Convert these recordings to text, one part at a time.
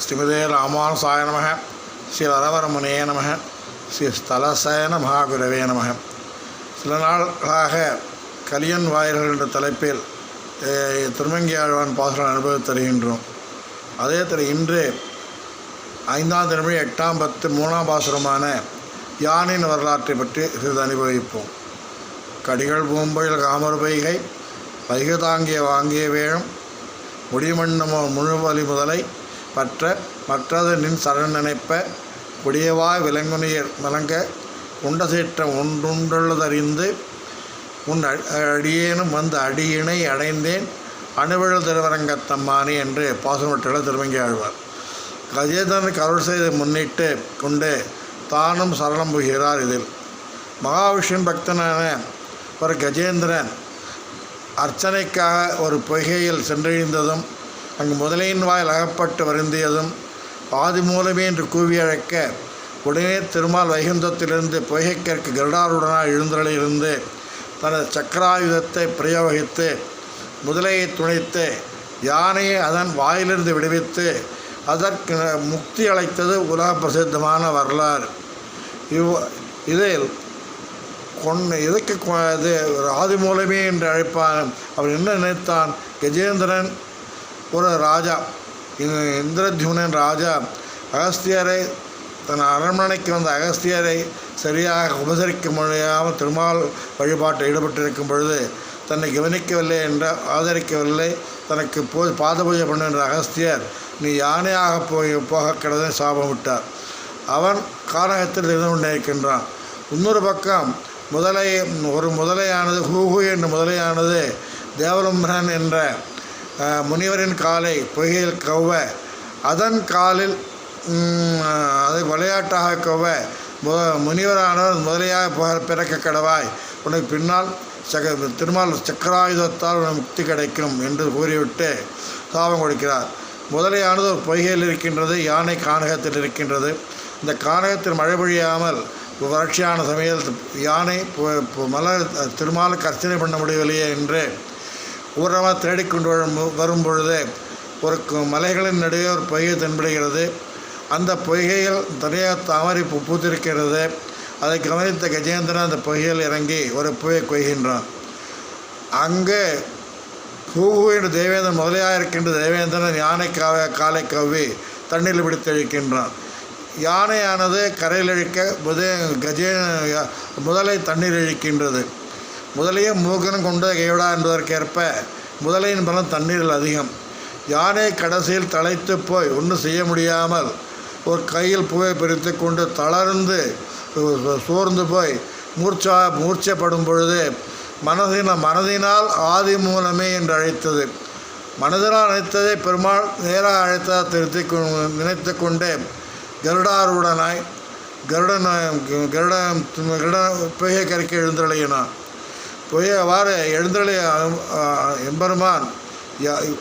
ஸ்ரீமதே ராமானுசாய நமக. ஸ்ரீ வரவரமுனே நமக. ஸ்ரீ ஸ்தலசயன மகாகுரவே நமக. சில நாளாக கலியன் வாயில்கள் என்ற தலைப்பில் அஹ், திருமங்கி ஆழ்வான் பாசுரம் அனுபவித்து தருகின்றோம். அதே தர இன்று ஐந்தாம் திருமணி எட்டாம் பத்து மூணாம் பாசுரமான யானின் வரலாற்றை பற்றி சிறிது அனுபவிப்போம். கடிகள் பூம்பையில் காமர் பைகை வைகதாங்கிய வாங்கிய வேழம் முடிமண்ணமோ முழுவலி முதலை பற்ற மற்றது நின் சரண் நினைப்ப கொடியவாய் விலங்குனியர் விளங்க உண்ட சீற்றம் ஒன்றுண்டுள்ளதறிந்து உன் அடியேனும் வந்து அடியினை அடைந்தேன் அணுவிழல் திருவரங்கத்தம்மானி என்று பாசனமற்ற திருவங்கி ஆழ்வார். கஜேதன் கருள் செய்து முன்னிட்டு கொண்டு தானும் சரணம் புகிறார் இதில். மகாவிஷ்ணு பக்தனான ஒரு கஜேந்திரன் அர்ச்சனைக்காக ஒரு பொய்கையில் சென்றழிந்ததும் அங்கு முதலையின் வாயில் அகப்பட்டு வருந்தியதும் ஆதி மூலமே என்று கூவி அழைக்க உடனே திருமால் வைகுந்தத்திலிருந்து பொய்கைக்கற்கு கருடாருடனாக எழுந்தருளியிருந்து தனது சக்கராயுதத்தை பிரயோகித்து முதலையை துணைத்து யானையை அதன் வாயிலிருந்து விடுவித்து அதற்கு முக்தி அளித்தது உலக பிரசித்தமான வரலாறு. இவ் இதில் கொண்டு எதுக்கு கொ- இது ஒரு ஆதி மூலமே என்று அழைப்பான். அவர் என்ன நினைத்தான்? கஜேந்திரன் ஒரு ராஜா. இந்திரத்யுனன் ராஜா. அகஸ்தியரை தன் அரண்மனைக்கு வந்த அகஸ்தியரை சரியாக உபசரிக்க முடியாமல் திருமால் வழிபாட்டில் ஈடுபட்டிருக்கும் பொழுது தன்னை கவனிக்கவில்லை என்ற ஆதரிக்கவில்லை. தனக்கு போ பாத பூஜை பண்ணுகின்ற அகஸ்தியர் நீ யானையாக போய் போக கிடதை சாபம் விட்டார். அவன் காரகத்தில் இருந்து கொண்டிருக்கின்றான். இன்னொரு பக்கம் முதலை ஒரு முதலையானது ஹூஹு என்ற முதலையானது தேவலம்பரன் என்ற முனிவரின் காலை பொய்கையில் கவ்வ அதன் காலில் அது அதை விளையாட்டாக கவ்வ மு முனிவரானவர் முதலையாக பிறக்க கடவாய். உனக்கு பின்னால் சக திருமால் சக்கராயுதத்தால் உனக்கு முக்தி கிடைக்கும் என்று கூறிவிட்டு சாபம் கொடுக்கிறார். முதலையானது ஒரு பொய்கையில் இருக்கின்றது யானை கானகத்தில் இருக்கின்றது. இந்த கானகத்தில் மழை பொழியாமல் வறட்சியான சமயத்தில் யானை மலர் திருமாலுக்கு அர்ச்சனை பண்ண முடியவில்லையே என்று ஊரமாக தேடிக்கொண்டு வரும் வரும் பொழுது ஒரு கு- மலைகளின் நடுவே ஒரு பொய்கை தென்படுகிறது. அந்த பொய்கையில் தனியாக தாமரை பூ பூத்திருக்கிறது. அதை கவனித்த கஜேந்திரன் அந்த பொய்கையில் இறங்கி ஒரு பூவை கொய்கின்றான். அங்கே ஹூஹூ என்று தேவேந்திரன் முதலையாக இருக்கின்ற தேவேந்திரன் யானை காவ காலை கவ்வி தண்ணீரில் பிடித்து இழுக்கின்றான். யானையானது கரையில் இழுக்க முதே கஜே முதலை தண்ணீர் இழுக்கின்றது. முதலையும் மூக்கனம் கொண்ட கைவிடா என்பதற்கேற்ப முதலையின் பலம் தண்ணீரில் அதிகம். யானை கடைசியில் தலைத்து போய் ஒன்றும் செய்ய முடியாமல் ஒரு கையில் புகை பிரித்து கொண்டு தளர்ந்து சோர்ந்து போய் மூர்ச்சா மூர்ச்சைப்படும் பொழுது மனதின மனதினால் ஆதி மூலமே என்று அழைத்தது. மனதினால் அழைத்ததை பெருமாள் நேராக அழைத்ததாக திருத்தி நினைத்து கொண்டு கருடாருடனாய் கருடன் கருட கருட பொய்கை கருக்கி எழுந்தருளினான் பொய்ய அவ்வாறு எம்பெருமான் யா-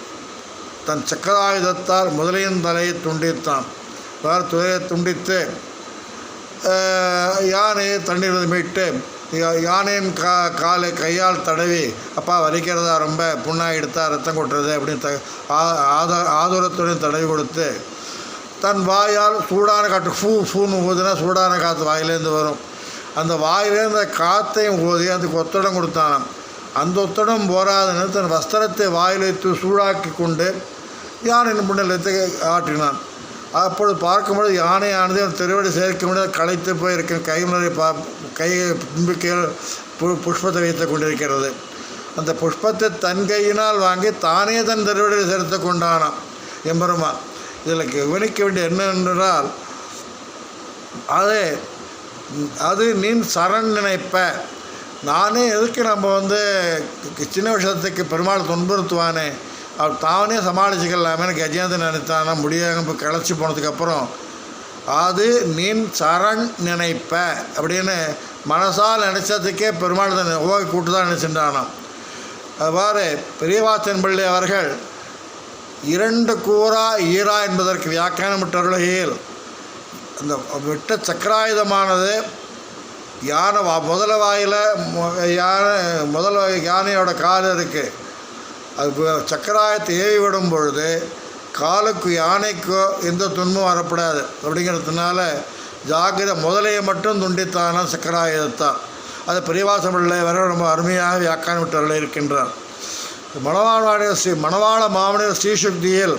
தன் சக்கராயுதத்தால் முதலையின் தலையை துண்டித்தான். வேறு துறையை துண்டித்து யானையை தண்ணீர் மீட்டு யானையின் கா காலை கையால் தடவி அப்பா வலிக்கிறதா? ரொம்ப புண்ணாக எடுத்தா ரத்தம் கொட்டுறது? அப்படின்னு த ஆ- ஆத ஆதுரத்துடன் தடவி கொடுத்து தன் வாயால் சூடான காற்று ஃபூ ஃபூன்னு ஊதுனா சூடான காற்று வாயிலேருந்து வரும். அந்த வாயிலேருந்து காற்றையும் ஓதி அதுக்கு ஒத்தடம் கொடுத்தானாம். அந்த ஒத்தடம் போராதுன்னு தன் வஸ்திரத்தை வாயில் வைத்து சூடாக்கி கொண்டு யானையின் முன்னிலத்தை ஆட்டினான் அப்பொழுது பார்க்கும்பொழுது யானையானது அவன் திருவடி சேர்க்க முடியாது களைத்து போயிருக்க கை முறை பா கையை தும்பிக்கையில் பு புஷ்பத்தை வைத்து கொண்டிருக்கிறது. அந்த புஷ்பத்தை தன் கையினால் வாங்கி தானே தன் திருவடியில் சேர்த்து கொண்டானான் எம்பெருமான் இதில் கவனிக்க வேண்டிய என்ன என்றால் அது நீன் சரண் நினைப்ப. நானே எதுக்கு நம்ம வந்து சின்ன விஷயத்துக்கு பெருமாள் துன்புறுத்துவானே? அவர் தானே சமாளிச்சுக்கலாமே கஜேந்திரன் நினைத்தானா? முடியாம இப்போ கிளச்சி போனதுக்கப்புறம் அது நீன் சரண் நினைப்ப அப்படின்னு மனசால் நினைச்சதுக்கே பெருமாள் தான் ஓகே கூட்டு தான் நினைச்சின்றானாம் அவ்வாறு பெரியவாசன் பிள்ளை அவர்கள் இரண்டு கூறா ஈரா என்பதற்கு வியாக்கியானமிட்டருளையில் அந்த விட்ட சக்கராயுதமானது யானை வா முதல வாயில் யானை முதல் யானையோட கால் இருக்குது அது சக்கராயத்தை ஏவி விடும் பொழுது காலுக்கு யானைக்கோ எந்த துன்பம் வரப்படாது. அப்படிங்கிறதுனால ஜாக்கிர முதலையை மட்டும் துண்டித்தானா சக்கராயுதத்தான் அது பிரிவாசமில்லை வர ரொம்ப அருமையாக வியாக்கான விட்டவர்கள் இருக்கின்றார். மணவாழ்வாடைய ஸ்ரீ மணவாள மாமனிதர் ஸ்ரீசுக்தியில்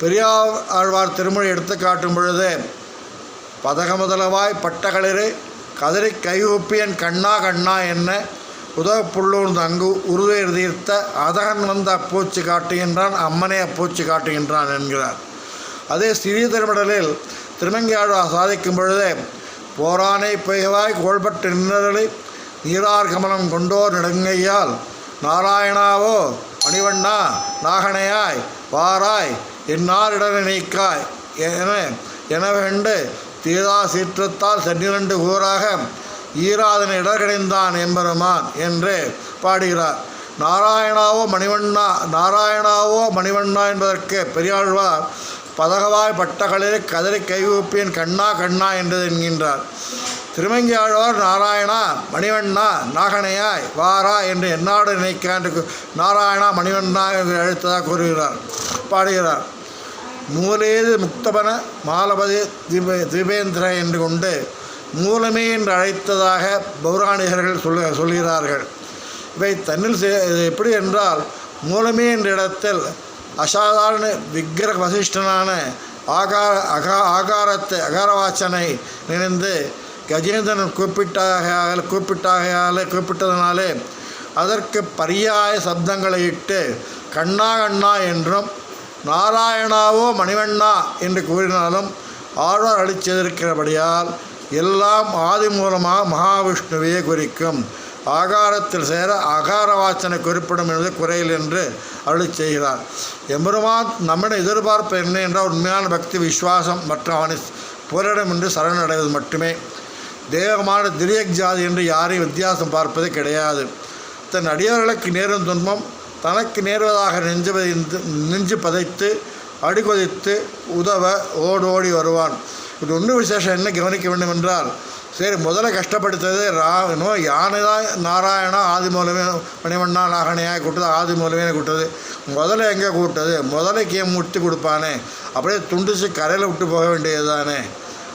பெரியார் ஆழ்வார் திருமொழி எடுத்து காட்டும் பொழுது பதகமுதலவாய் பட்டகளிறு கதிரை கைகூப்பியன் கண்ணா கண்ணா என்ன உதவப்புள்ளூர்ந்து அங்கு உருவேர் தீர்த்த அதகன் வந்த அப்பூச்சி காட்டுகின்றான் அம்மனே அப்பூச்சி காட்டுகின்றான் என்கிறார். அதே சிறிய திருமடலில் திருமங்கியாழ்வார் சாதிக்கும் பொழுதே போரானை பெய்வாய் கோள்பட்டு நின்றதை நீரார் கமலம் கொண்டோர் நெடுங்கையால் நாராயணாவோ மணிவண்ணா நாகனையாய் வாராய் என்னாரிடனை நீக்காய் என எனவெண்டு தீரா சீற்றத்தால் சன்னிரண்டு கூறாக ஈராதனை இடர்கடைந்தான் எம்பெருமான் என்று பாடுகிறார். நாராயணாவோ மணிவண்ணா நாராயணாவோ மணிவண்ணா என்பதற்கு பெரியாழ்வார் பதகவாய் பட்டகளில் கதறி கைகூப்பியன் கண்ணா கண்ணா என்று என்கின்றார். திருமங்கி ஆழ்வார் நாராயணா மணிவண்ணா நாகனையாய் வாரா என்று என்னாடு நினைக்க நாராயணா மணிவண்ணா என்று அழைத்ததாக கூறுகிறார் பாடுகிறார். மூலேது முக்தபன மாலபதி திப திபேந்திர என்று கொண்டு மூலமே என்று அழைத்ததாக பௌராணிகர்கள் சொல்ல சொல்கிறார்கள். இவை தன்னில் சே- எப்படி என்றால் மூலமே என்ற இடத்தில் அசாதாரண விக்கிர வசிஷ்டனான ஆகார அகா ஆகாரத்தை அகாரவாச்சனை நினைந்து கஜேந்திரன் கூப்பிட்டாக கூப்பிட்டாகையாலே கூப்பிட்டதனாலே அதற்கு பரியாய சப்தங்களை இட்டு கண்ணா கண்ணா என்றும் நாராயணாவோ மணிவண்ணா என்று கூறினாலும் ஆழ்வார் அளிச்செதிர்க்கிறபடியால் எல்லாம் ஆதி மூலமாக மகாவிஷ்ணுவையே குறிக்கும். ஆகாரத்தில் சேர அகார வாச்சனை குறிப்பிடும் என்பது குறையில் என்று அருளி செய்கிறார். எம்பெருமான் நம்மிடம் எதிர்பார்ப்பு என்ன என்றால் உண்மையான பக்தி விசுவாசம் மற்றும் அவனை போரிடம் என்று சரணடைவது மட்டுமே. தேவமான திரியக் ஜாதி என்று யாரையும் வித்தியாசம் பார்ப்பது கிடையாது. தன் அடியவர்களுக்கு நேரும் துன்பம் தனக்கு நேர்வதாக நெஞ்சு நெஞ்சு பதைத்து அடிகொதித்து உதவ ஓடோடி வருவான். இது ஒன்று விசேஷம். என்ன கவனிக்க வேண்டும் என்றால் சரி முதல்ல கஷ்டப்படுத்தது ரா யானை தான் நாராயணா ஆதி மூலமே மணிமண்ணா நாகனையாக கூட்டது ஆதி மூலமே கூட்டது. முதல்ல எங்கே கூட்டது? முதலைக்கு ஏன் முட்டி கொடுப்பானே. அப்படியே துண்டிச்சு கரையில் விட்டு போக வேண்டியது தானே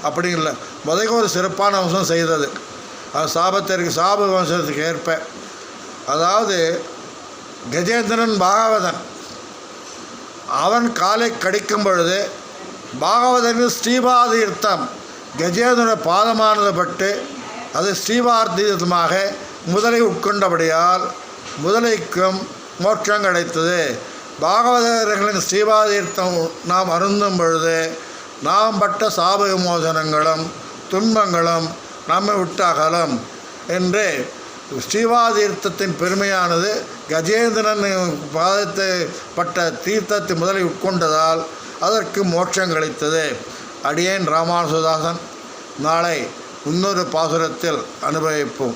அப்படி இல்லை ஒரு சிறப்பான அம்சம் செய்தது. அது சாபத்திற்கு சாப வம்சத்துக்கு ஏற்ப. அதாவது கஜேந்திரன் பாகவதன். அவன் காலை கடிக்கும் பொழுது பாகவதனின் ஸ்ரீபாதீர்த்தம் கஜேந்திர பாதமானது பட்டு அது ஸ்ரீபாதீர்த்தமாக முதலை உட்கொண்டபடியால் முதலைக்கும் மோட்சம் கிடைத்தது. பாகவதர்களின் ஸ்ரீபாதீர்த்தம் நாம் அருந்தும் பொழுது நாம் பட்ட சாப விமோசனங்களும் துன்பங்களும் நம்மை விட்டாகலும் என்று ஸ்ரீவாதீர்த்தத்தின் பெருமையானது கஜேந்திரன் பாதத்தை பட்ட தீர்த்தத்தை முதலில் உட்கொண்டதால் அதற்கு மோட்சம் கிடைத்தது. அடியேன் ராமானுசதாசன் நாளை இன்னொரு பாசுரத்தில் அனுபவிப்போம்.